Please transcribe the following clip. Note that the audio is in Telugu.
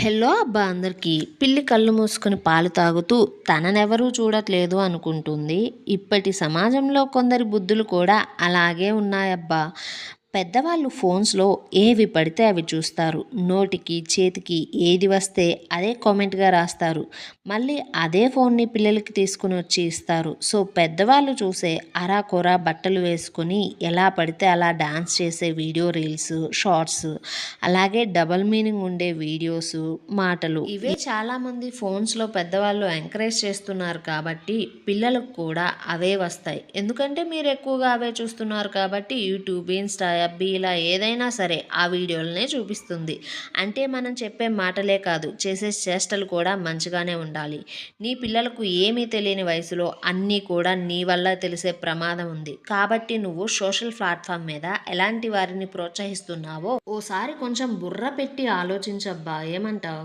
హలో అబ్బా అందరికీ. పిల్లి కళ్ళు మూసుకొని పాలు తాగుతూ తననెవరూ చూడట్లేదు అనుకుంటుంది. ఇప్పటి సమాజంలో కొందరి బుద్ధులు కూడా అలాగే ఉన్నాయబ్బా. పెద్దవాళ్ళు ఫోన్స్లో ఏవి పడితే అవి చూస్తారు. నోటికి చేతికి ఏది వస్తే అదే కామెంట్గా రాస్తారు. మళ్ళీ అదే ఫోన్ని పిల్లలకి తీసుకుని వచ్చి ఇస్తారు. సో పెద్దవాళ్ళు చూసే అరా బట్టలు వేసుకొని ఎలా పడితే అలా డాన్స్ చేసే వీడియో రీల్స్ షార్ట్స్ అలాగే డబల్ మీనింగ్ ఉండే వీడియోస్ మాటలు ఇవే చాలామంది ఫోన్స్లో పెద్దవాళ్ళు ఎంకరేజ్ చేస్తున్నారు కాబట్టి పిల్లలకు కూడా అవే వస్తాయి. ఎందుకంటే మీరు ఎక్కువగా అవే చూస్తున్నారు కాబట్టి యూట్యూబ్ ఇన్స్టా ఎఫ్బి ఇలా ఏదైనా సరే ఆ వీడియోలనే చూపిస్తుంది. అంటే మనం చెప్పే మాటలే కాదు చేసే చేష్టలు కూడా మంచిగానే ఉండాలి. నీ పిల్లలకు ఏమీ తెలియని వయసులో అన్నీ కూడా నీ వల్ల తెలిసే ప్రమాదం ఉంది. కాబట్టి నువ్వు సోషల్ ప్లాట్ఫామ్ మీద ఎలాంటి వారిని ప్రోత్సహిస్తున్నావో ఓసారి కొంచెం బుర్ర పెట్టి ఆలోచించబ్బా ఏమంటావు?